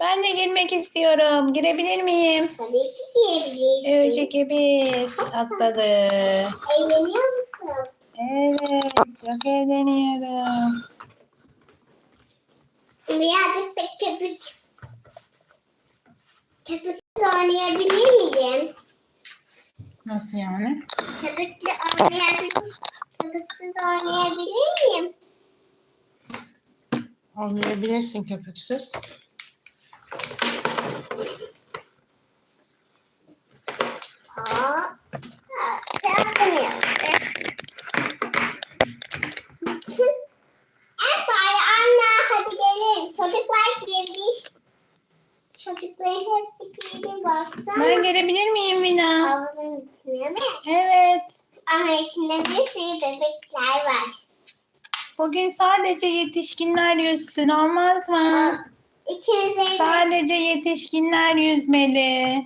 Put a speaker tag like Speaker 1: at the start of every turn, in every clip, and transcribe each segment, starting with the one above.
Speaker 1: Ben de girmek istiyorum. Girebilir miyim?
Speaker 2: Tabii ki giyebilirsin.
Speaker 1: Öyle gibi atladı.
Speaker 2: Eğleniyor musun?
Speaker 1: Evet, çok eğleniyorum.
Speaker 2: Birazcık da köpük. Köpüksüz oynayabilir miyim?
Speaker 1: Nasıl yani?
Speaker 2: Köpüklü oynayabilir Köpüksüz oynayabilir miyim?
Speaker 1: Oynayabilirsin köpüksüz.
Speaker 2: Giyebilir. Çocukların hepsi giydi baksana.
Speaker 1: Ben gelebilir miyim Mina?
Speaker 2: Havuzun içine mi?
Speaker 1: Evet.
Speaker 2: Ama içinde bir sürü bebekler var.
Speaker 1: Bugün sadece yetişkinler yüzsün olmaz mı?
Speaker 2: İkiniz de,
Speaker 1: Sadece yetişkinler yüzmeli.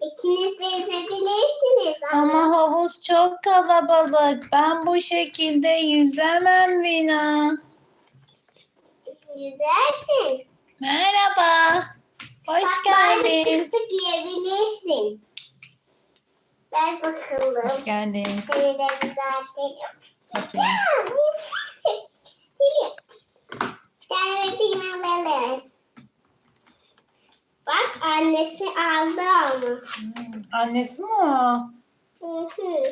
Speaker 2: ikiniz de yüzebilirsiniz.
Speaker 1: Ama havuz çok kalabalık. Ben bu şekilde yüzemem Mina.
Speaker 2: Yüzersin.
Speaker 1: Merhaba. Hoş
Speaker 2: böyle
Speaker 1: geldin.
Speaker 2: çıktı giyebilirsin. Ver bakalım.
Speaker 1: Hoş geldin.
Speaker 2: Seni de düzeltelim.
Speaker 1: Sofiya.
Speaker 2: Bir tane alalım. Annesi aldı onu.
Speaker 1: Hmm, Annesi mi o?
Speaker 2: Hı hı.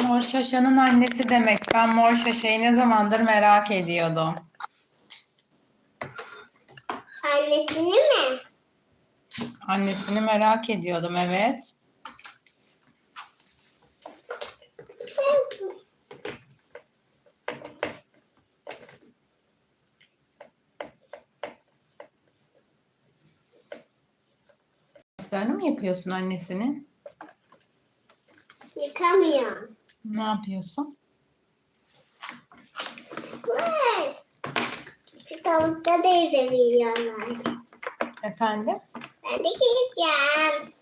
Speaker 1: Mor Şaşa'nın annesi demek. Ben Mor Şaşa'yı ne zamandır merak ediyordum.
Speaker 2: Annesini mi?
Speaker 1: Annesini merak ediyordum evet. Mı yıkıyorsun annesini?
Speaker 2: Yıkamıyor.
Speaker 1: Ne yapıyorsun?
Speaker 2: Var. Şu tavukta da yüzebiliyorlar.
Speaker 1: Efendim?
Speaker 2: Ben de gireceğim.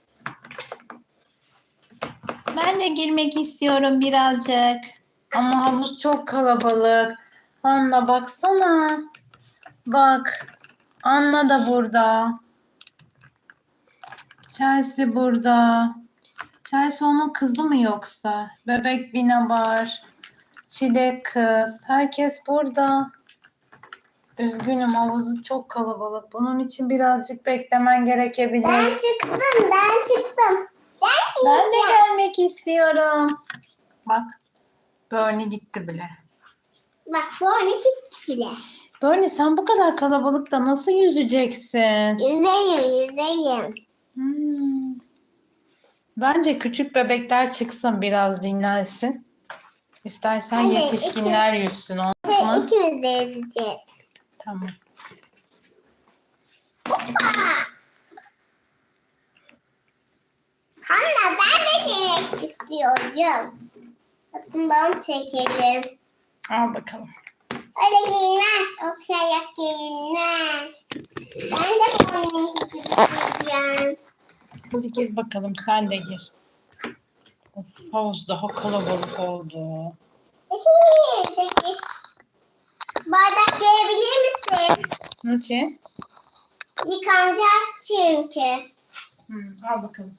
Speaker 1: Ben de girmek istiyorum birazcık. Ama havuz çok kalabalık. Anna baksana. Bak. Anna da burada. Chelsea burada. Chelsea onun kızı mı yoksa? Bebek Bina var. Çilek kız. Herkes burada. Üzgünüm havuzu çok kalabalık. Bunun için birazcık beklemen gerekebilir.
Speaker 2: Ben çıktım, ben çıktım. Ben
Speaker 1: Ben de gelmek istiyorum. Bak. Bernie gitti bile.
Speaker 2: Bak hani gitti bile.
Speaker 1: Bernie sen bu kadar kalabalıkta nasıl yüzeceksin?
Speaker 2: Yüzeyim, yüzeyim.
Speaker 1: Hmm. Bence küçük bebekler çıksın biraz dinlensin. İstersen
Speaker 2: Hayır,
Speaker 1: yetişkinler yüzsün olmaz
Speaker 2: Ve
Speaker 1: mı?
Speaker 2: ikimiz de yüzeceğiz.
Speaker 1: Tamam.
Speaker 2: Hanna ben de yemek istiyorum. Bundan çekelim.
Speaker 1: Al bakalım.
Speaker 2: Öyle giyinmez. Oturarak giyinmez. Ben de gibi giyeceğim.
Speaker 1: Hadi gir bakalım sen de gir. Of havuz daha kalabalık oldu.
Speaker 2: Bardak görebilir misin?
Speaker 1: Niçin?
Speaker 2: Yıkanacağız çünkü.
Speaker 1: Hmm, al bakalım.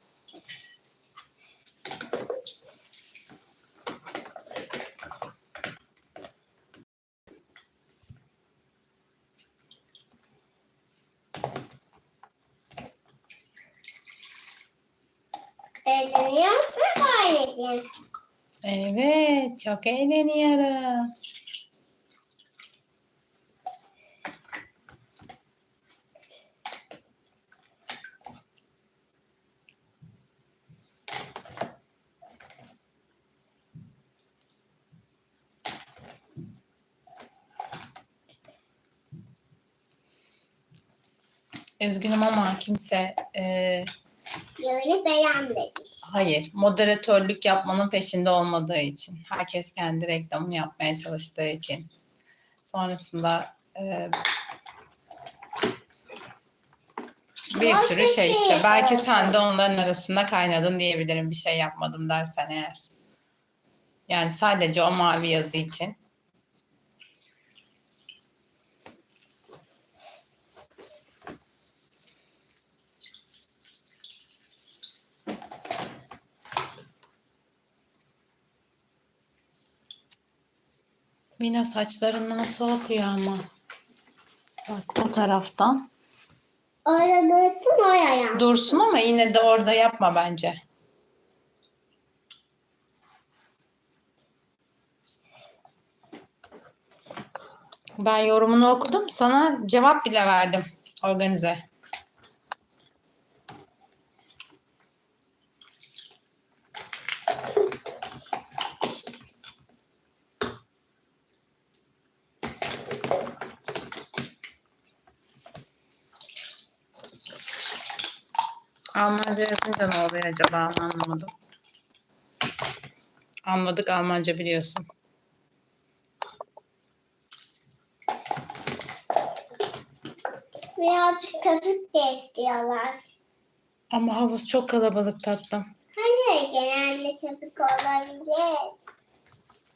Speaker 2: Eğleniyor musun anneciğim?
Speaker 1: Evet, çok eğleniyorum. Üzgünüm ama kimse e,
Speaker 2: Yönü beğenmemiş.
Speaker 1: Hayır, moderatörlük yapmanın peşinde olmadığı için. Herkes kendi reklamını yapmaya çalıştığı için. Sonrasında e, bir
Speaker 2: Çok
Speaker 1: sürü şey işte.
Speaker 2: teşekkür
Speaker 1: Belki sen de onların arasında kaynadın diyebilirim bir şey yapmadım dersen eğer. Yani sadece o mavi yazı için. Mina saçlarını nasıl okuyor ama. Bak o taraftan.
Speaker 2: Orada dursun oraya yap.
Speaker 1: Dursun ama yine de orada yapma bence. Ben yorumunu okudum. Sana cevap bile verdim. Organize. Almanca ne oluyor acaba anlamadım. Anladık Almanca biliyorsun.
Speaker 2: Birazcık köpük de istiyorlar.
Speaker 1: Ama havuz çok kalabalık tatlım.
Speaker 2: Hayır genelde köpük olabilir.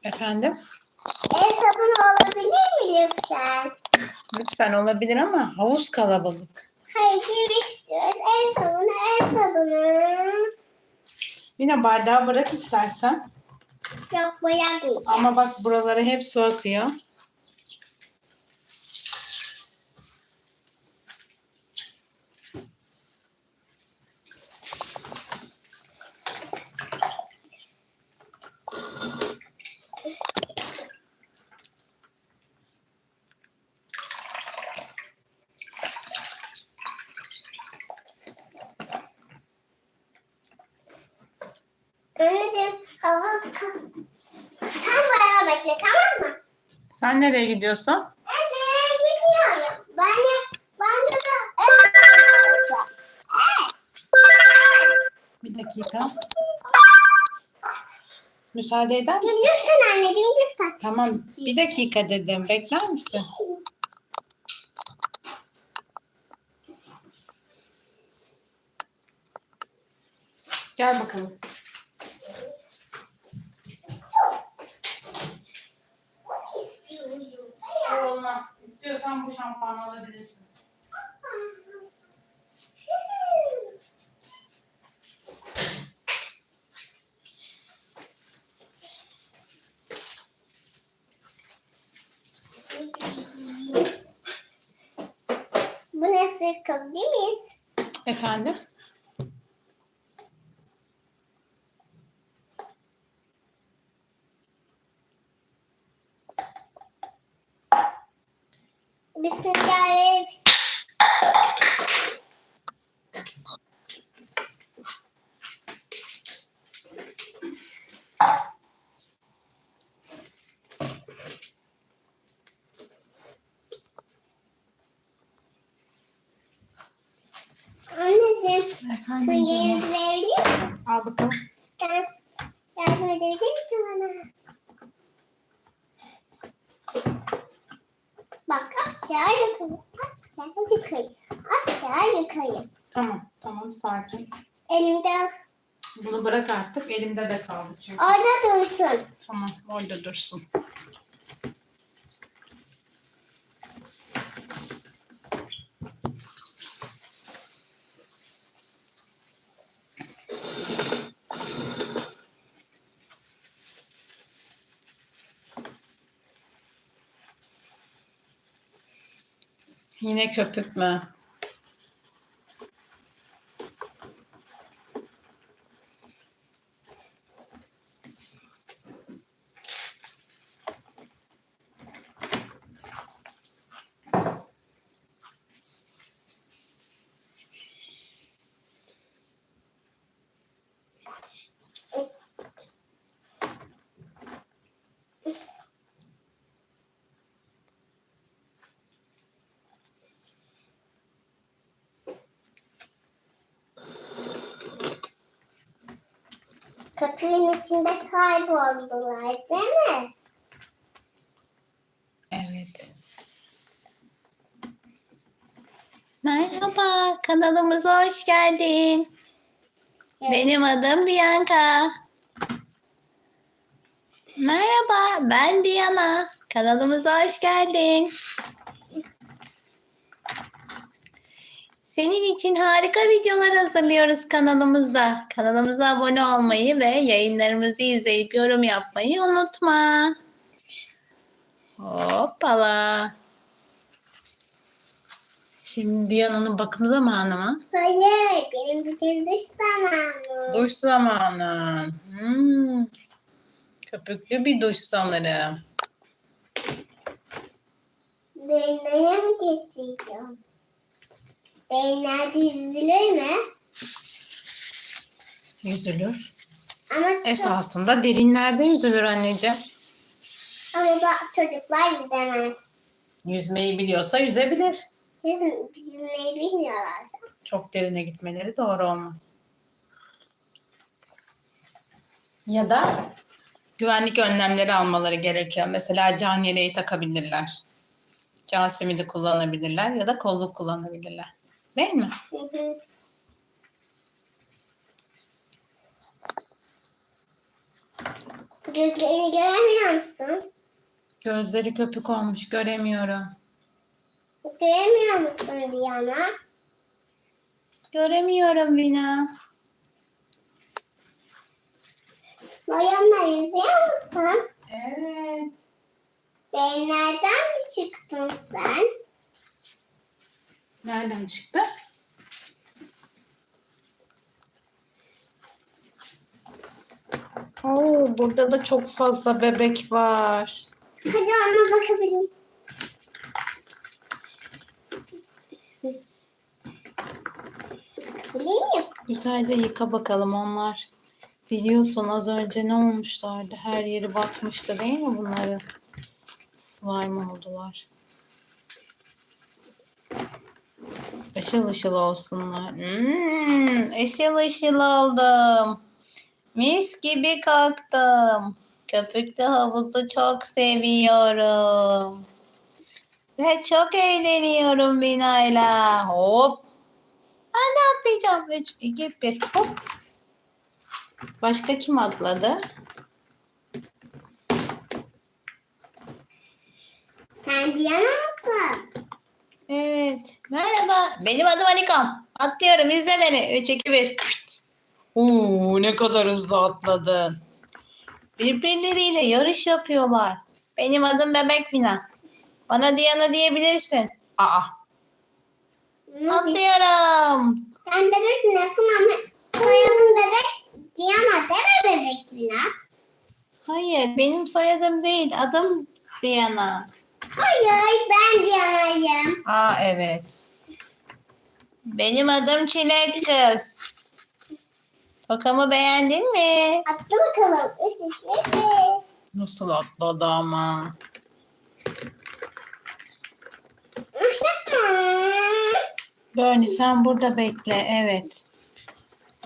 Speaker 1: Efendim?
Speaker 2: El sabunu olabilir mi lütfen?
Speaker 1: Lütfen olabilir ama havuz kalabalık.
Speaker 2: Hayır girmek istiyoruz. El sabunu, el sabunu.
Speaker 1: Yine bardağı bırak istersen.
Speaker 2: Yok bırakmayacağım.
Speaker 1: Ama bak buralara hep su akıyor.
Speaker 2: Anneciğim havuz ka- Sen bayağı bekle tamam mı?
Speaker 1: Sen nereye gidiyorsun?
Speaker 2: Ben nereye gitmiyorum. Ben de, ben de sabunu alacağım. Evet.
Speaker 1: Bir dakika. Müsaade eder misin?
Speaker 2: Lütfen anneciğim lütfen.
Speaker 1: Tamam. Bir dakika dedim. Bekler misin? Gel bakalım.
Speaker 2: İstiyorum.
Speaker 1: Olmaz. İstiyorsan bu şampuanı alabilirsin.
Speaker 2: Bu değil miyiz?
Speaker 1: Efendim?
Speaker 2: Süngerinizi verebilir misin?
Speaker 1: Al bakalım.
Speaker 2: Sen yardım edebilir misin bana? Bak aşağı yukarı, aşağı yukarı, aşağı yukarı.
Speaker 1: Tamam. Tamam sakin.
Speaker 2: Elimde
Speaker 1: Bunu bırak artık. Elimde de kaldı çünkü.
Speaker 2: orada dursun.
Speaker 1: Tamam. Orada dursun. Yine köpük mü?
Speaker 2: İçinde kayboldular değil mi?
Speaker 1: Evet. Merhaba, kanalımıza hoş geldin. Benim adım Bianca. Merhaba, ben Diana. Kanalımıza hoş geldin. Senin için harika videolar hazırlıyoruz kanalımızda. Kanalımıza abone olmayı ve yayınlarımızı izleyip yorum yapmayı unutma. Hoppala. Şimdi Diyana'nın bakım zamanı mı?
Speaker 2: Hayır, benim bugün dış zamanım.
Speaker 1: Duş zamanı. Hmm. Köpüklü bir duş sanırım.
Speaker 2: Beynaya mı getireceğim? Beynlerde yüzülür mü?
Speaker 1: Yüzülür.
Speaker 2: Ama,
Speaker 1: Esasında derinlerde yüzülür anneciğim.
Speaker 2: ama bak çocuklar yüzemez.
Speaker 1: Yüzmeyi biliyorsa yüzebilir.
Speaker 2: Yüz, yüzmeyi bilmiyorlarsa.
Speaker 1: Çok derine gitmeleri doğru olmaz. Ya da güvenlik önlemleri almaları gerekiyor. Mesela can yeleği takabilirler. Can simidi kullanabilirler ya da kolluk kullanabilirler. Değil mi?
Speaker 2: Hı hı. Gözlerini göremiyor musun?
Speaker 1: Gözleri köpük olmuş göremiyorum.
Speaker 2: Göremiyor musun Diana?
Speaker 1: Göremiyorum Vina.
Speaker 2: Bayanlar izliyor musun?
Speaker 1: Evet.
Speaker 2: Beynlerden mi çıktın sen?
Speaker 1: Nereden çıktı? Oo, burada da çok fazla bebek var.
Speaker 2: Hadi ona bakabilirim.
Speaker 1: Güzelce yıka bakalım onlar. Biliyorsun az önce ne olmuşlardı? Her yeri batmıştı değil mi bunları? Slime oldular. Işıl ışıl olsunlar. Hmm, ışıl ışıl oldum. Mis gibi kalktım. Köpüklü havuzu çok seviyorum. Ve çok eğleniyorum Bina'yla. Hop. Ben de atlayacağım. 3, 2, 1. Hop. Başka kim atladı?
Speaker 2: Sen Diana?
Speaker 1: Evet. Merhaba. Benim adım Anikam. Atlıyorum. İzle beni. 3, 2, 1. Oo, ne kadar hızlı atladın. Birbirleriyle yarış yapıyorlar. Benim adım Bebek Bina. Bana Diana diyebilirsin. Aa, atlıyorum.
Speaker 2: Sen bebek nasıl ama soyadın bebek Diana deme bebek Dina.
Speaker 1: Hayır, benim soyadım değil. Adım Diana.
Speaker 2: Hayır ben Diana'yım.
Speaker 1: Aa, evet. Benim adım Çilek Kız. Tokamı beğendin mi?
Speaker 2: Atla bakalım. Üç, iki, bir.
Speaker 1: Nasıl atladı ama? Bernie sen burada bekle. Evet.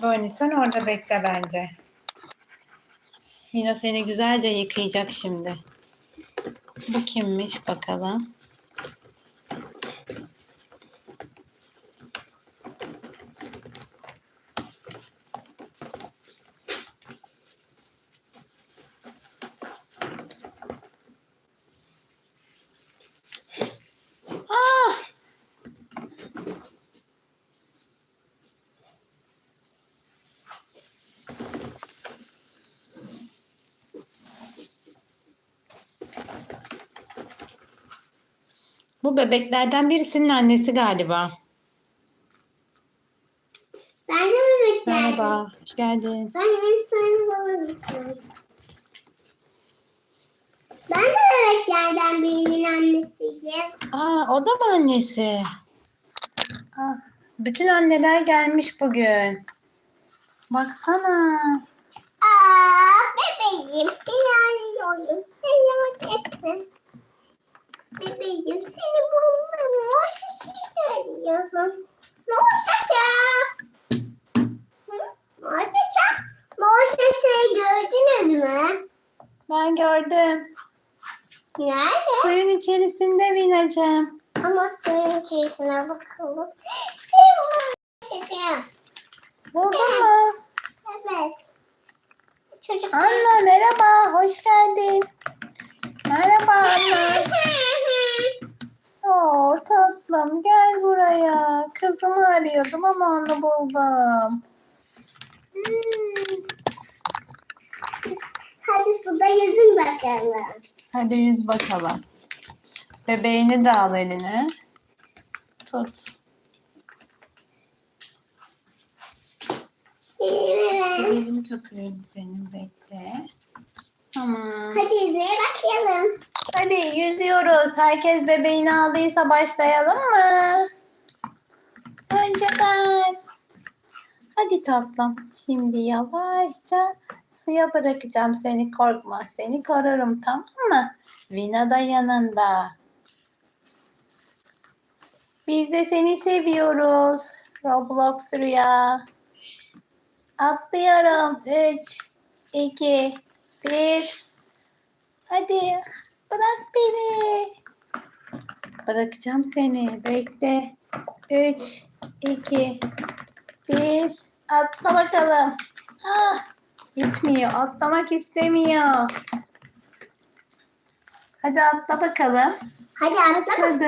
Speaker 1: Bernie sen orada bekle bence. Yine seni güzelce yıkayacak şimdi. Bu kimmiş bakalım. Ah! Bu bebeklerden birisinin annesi galiba.
Speaker 2: Ben de bebeklerdim.
Speaker 1: Merhaba, hoş geldin.
Speaker 2: Ben en sayın babamım. Ben de bebeklerden birinin annesiyim.
Speaker 1: Aa, o da mı annesi? Ah, bütün anneler gelmiş bugün. Baksana.
Speaker 2: Aa, bebeğim seni arıyorum. Sen yavaş etme. Bebeğim seni buldum. Moş şişe arıyorum. Moş şişe. Moş şişe. Moş şişeyi gördünüz mü?
Speaker 1: Ben gördüm.
Speaker 2: Nerede?
Speaker 1: Suyun içerisinde bineceğim.
Speaker 2: Ama suyun içerisine bakalım. Seni.
Speaker 1: Buldun mu?
Speaker 2: Evet. Çocuk.
Speaker 1: Anna merhaba, hoş geldin. Merhaba Anna. Oo tatlım gel buraya. Kızımı arıyordum ama onu buldum. Hmm.
Speaker 2: Hadi suda yüzün bakalım.
Speaker 1: Hadi yüz bakalım. Bebeğini de al eline. Tut. Sivilini köpüğünü senin bekle. Tamam.
Speaker 2: Hadi yüzmeye başlayalım.
Speaker 1: Hadi yüzüyoruz. Herkes bebeğini aldıysa başlayalım mı? Önce ben. Hadi tatlım. Şimdi yavaşça suya bırakacağım seni. Korkma. Seni korurum tamam mı? Vina da yanında. Biz de seni seviyoruz. Roblox Rüya. Atlıyorum. 3, 2, 1. Hadi bırak beni. Bırakacağım seni. Bekle. 3, 2, 1. Atla bakalım. Ah, gitmiyor. Atlamak istemiyor. Hadi atla bakalım.
Speaker 2: Hadi atla.
Speaker 1: Hadi.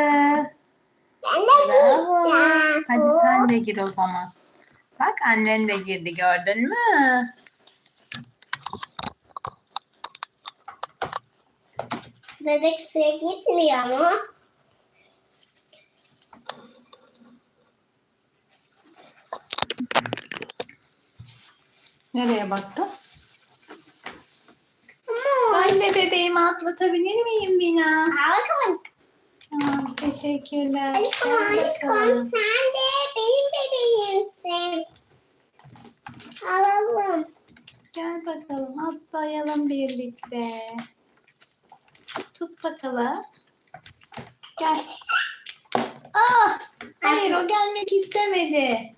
Speaker 2: Ben de
Speaker 1: Bravo.
Speaker 2: gideceğim.
Speaker 1: Hadi sen de gir o zaman. Bak annen de girdi gördün mü?
Speaker 2: Bebek suya gitmiyor mu?
Speaker 1: Nereye baktın?
Speaker 2: Ama
Speaker 1: de bebeğimi atlatabilir miyim Bina?
Speaker 2: Al bakalım.
Speaker 1: Tamam, teşekkürler. Bakalım.
Speaker 2: sen de benim bebeğimsin. Alalım.
Speaker 1: Gel bakalım atlayalım birlikte. Tut bakalım. Gel. Ah! Hayır o gelmek istemedi.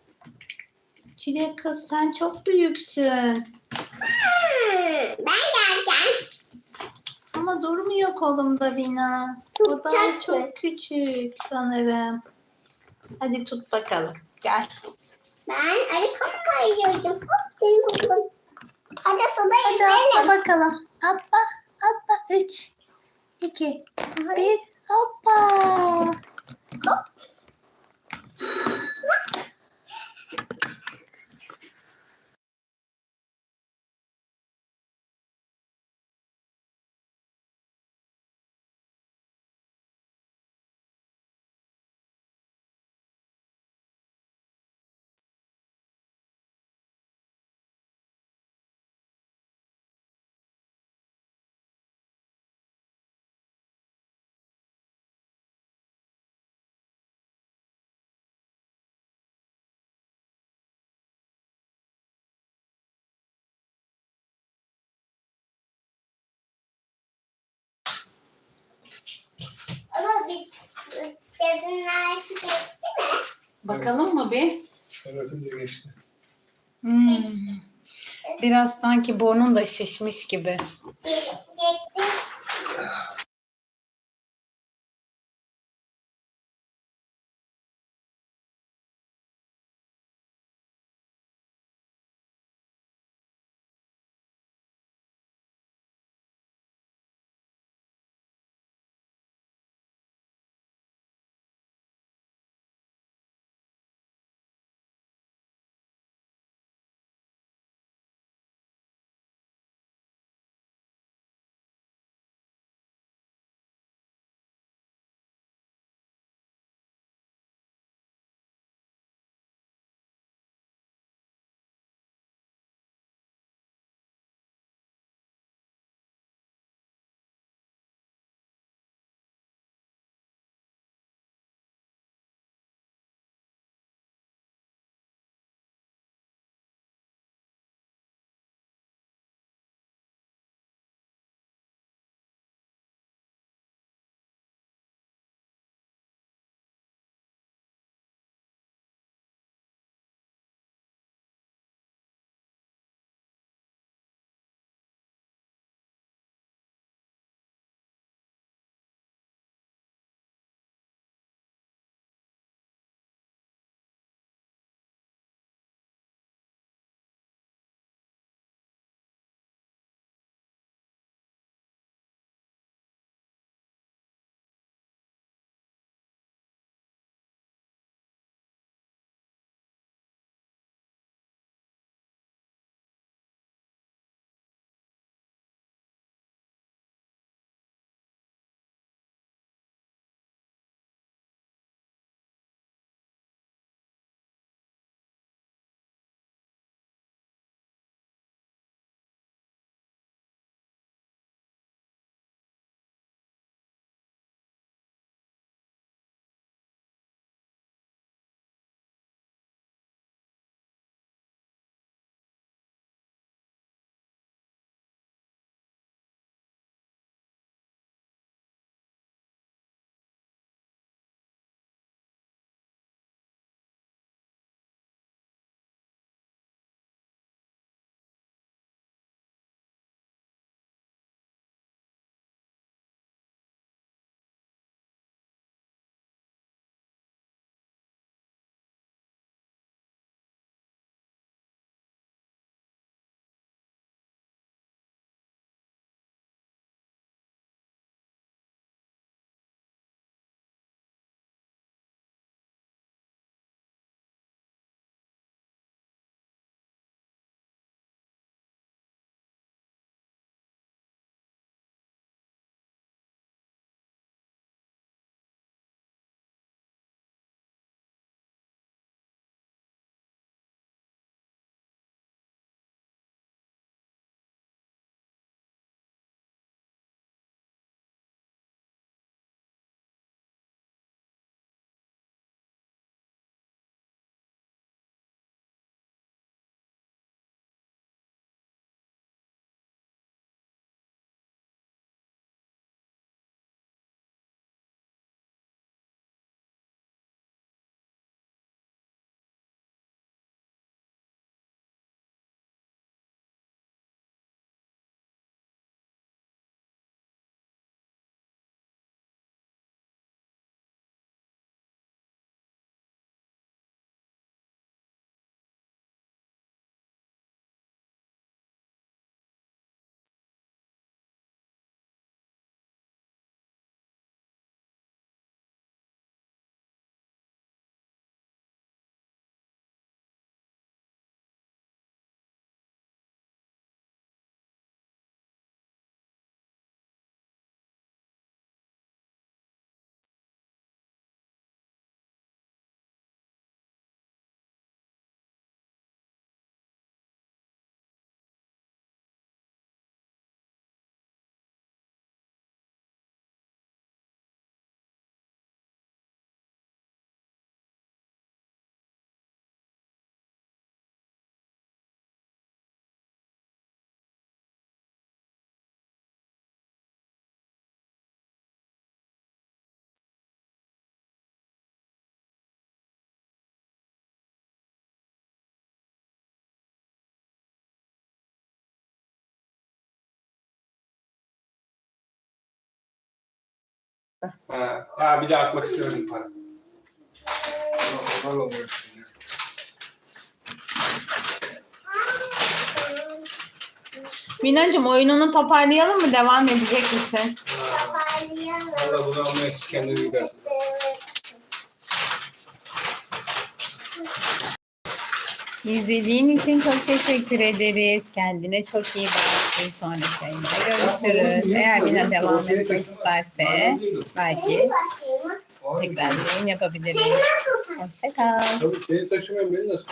Speaker 1: Çilek kız sen çok büyüksün.
Speaker 2: Hmm, ben geleceğim.
Speaker 1: Ama durmuyor kolumda Bina. O daha
Speaker 2: Tutacaksın.
Speaker 1: çok küçük sanırım. Hadi tut bakalım. Gel.
Speaker 2: Ben Alikom kayıyordum. Hop seni buldum. Hadi suda
Speaker 1: Hadi atla bakalım. Atla. Atla. Üç. İki, Bir. Hoppa.
Speaker 2: Hop. Ama bir gözünün arası geçti mi?
Speaker 1: Bakalım mı bir?
Speaker 3: Da geçti.
Speaker 1: Hmm. Biraz sanki burnun da şişmiş gibi.
Speaker 2: Geçti.
Speaker 3: Ha, ya bir de atmak istiyorum para.
Speaker 1: Minacığım oyununu toparlayalım mı? Devam edecek misin?
Speaker 2: Toparlayalım.
Speaker 3: Valla bunu almaya siz kendiniz gidersiniz.
Speaker 2: Evet.
Speaker 1: İzlediğin için çok teşekkür ederiz. Kendine çok iyi bak. Bir sonraki yayında görüşürüz. Eğer Mina devam etmek isterse belki tekrar yayın yapabiliriz. Hoşçakal.
Speaker 3: Seni taşımayan beni nasıl?